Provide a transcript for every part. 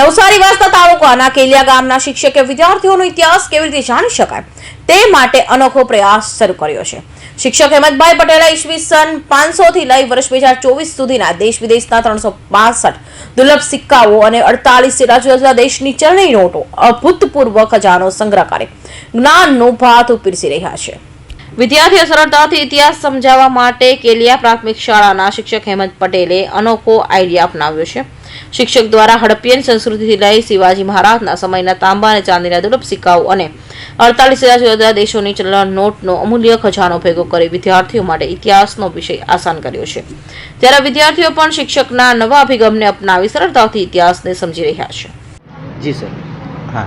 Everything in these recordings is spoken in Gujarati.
નવસારી વાસતા તાલુકાના કેલિયા ગામના શિક્ષકે વિદ્યાર્થીઓનો ઇતિહાસ કેવી રીતે જાણી શકાય તે માટે અનોખો પ્રયાસ શરૂ કર્યો છે. શિક્ષક હેમંતભાઈ પટેલે ઈસવીસન પાંચસો થી લઈ વર્ષ બે હજાર ચોવીસ સુધીના દેશ વિદેશના ત્રણસો બાસઠ દુર્લભ સિક્કાઓ અને અડતાલીસ જુદા જુદા દેશની ચલણી નોટો અભૂતપૂર્વ ખજાનો સંગ્રહ કરી. જ્ઞાનનું ભાત પીરસી રહ્યા છે. વિદ્યાર્થીઓ સરળતાથી ઇતિહાસ સમજાવવા માટે કેલિયા પ્રાથમિક શાળાના શિક્ષક હેમંત પટેલે અનોખો આઈડિયા અપનાવ્યો છે. શિક્ષક દ્વારા હડપ્પિયન સંસ્કૃતિથી લઈ શિવાજી મહારાજના સમયના તાંબા અને ચાંદીના દુર્લભ સિક્કાઓ અને અડતાલીસ હજાર જુદા જુદા દેશોની ચલણ નોટનો અમૂલ્ય ખજાનો ભેગો કરી વિદ્યાર્થીઓ માટે ઇતિહાસનો વિષય આસાન કર્યો છે. ત્યારે વિદ્યાર્થીઓ પણ શિક્ષકના નવા અભિગમને અપનાવી સરળતાથી ઇતિહાસને સમજી રહ્યા છે. જી સર. હા.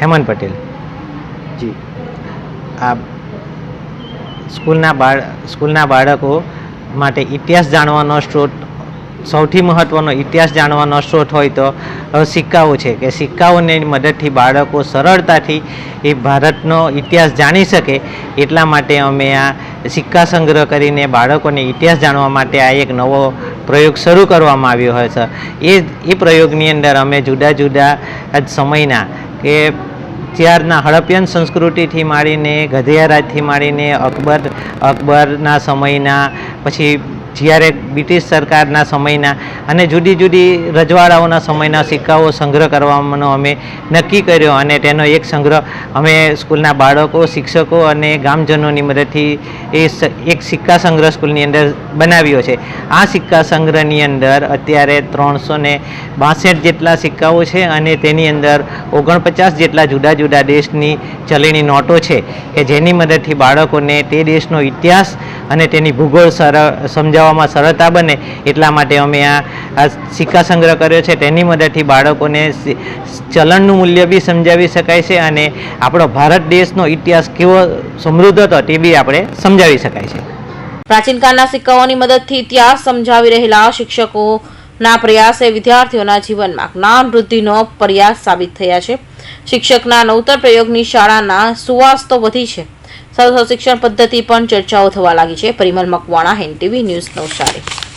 હેમંત પટેલ. જી. આ સ્કૂલના બાળ, સ્કૂલના બાળકો માટે ઇતિહાસ જાણવાનો સ્ત્રોત, સૌથી મહત્ત્વનો ઇતિહાસ જાણવાનો સ્ત્રોત હોય તો સિક્કાઓ છે કે સિક્કાઓની મદદથી બાળકો સરળતાથી એ ભારતનો ઇતિહાસ જાણી શકે એટલા માટે અમે આ સિક્કા સંગ્રહ કરીને બાળકોને ઇતિહાસ જાણવા માટે આ એક નવો પ્રયોગ શરૂ કરવામાં આવ્યો હોય છે એ એ પ્રયોગની અંદર અમે જુદા જુદા સમયના કે ત્યારના હડપ્પિયન સંસ્કૃતિથી માંડીને ગધિયારાજથી માંડીને અકબર અકબરના સમયના પછી જ્યારે બ્રિટિશ સરકારના સમયના અને જુદી જુદી રજવાડાઓના સમયના સિક્કાઓ સંગ્રહ કરવાનો અમે નક્કી કર્યો અને તેનો એક સંગ્રહ અમે સ્કૂલના બાળકો, શિક્ષકો અને ગામજનોની મદદથી એ એક સિક્કા સંગ્રહ સ્કૂલની અંદર બનાવ્યો છે. આ સિક્કા સંગ્રહની અંદર અત્યારે ત્રણસો ને બાસઠ જેટલા સિક્કાઓ છે અને તેની અંદર ઓગણપચાસ જેટલા જુદા જુદા દેશની ચલણી નોટો છે કે જેની મદદથી બાળકોને તે દેશનો ઇતિહાસ અને તેની ભૂગોળ સરળ સમજાવવામાં સરળતા બને એટલા માટે અમે આ સિક્કા સંગ્રહ કર્યો છે. તેની મદદથી બાળકોને ચલણનું મૂલ્ય બી સમજાવી શકાય છે અને આપણો ભારત દેશનો ઇતિહાસ કેવો સમૃદ્ધ હતો તે બી આપણે સમજાવી શકાય છે. પ્રાચીન કાળના સિક્કાઓની મદદથી ઇતિહાસ સમજાવી રહેલા શિક્ષકોના પ્રયાસે વિદ્યાર્થીઓના જીવનમાં જ્ઞાન વૃદ્ધિનો પ્રયાસ સાબિત થયા છે. શિક્ષકના નવતર પ્રયોગની શાળાના સુવાસ તો વધી છે. સાથે શિક્ષણ પદ્ધતિ પણ ચર્ચાઓ થવા લાગી છે. પરિમલ મકવાણા હેન ટીવી ન્યૂઝ નવસારી.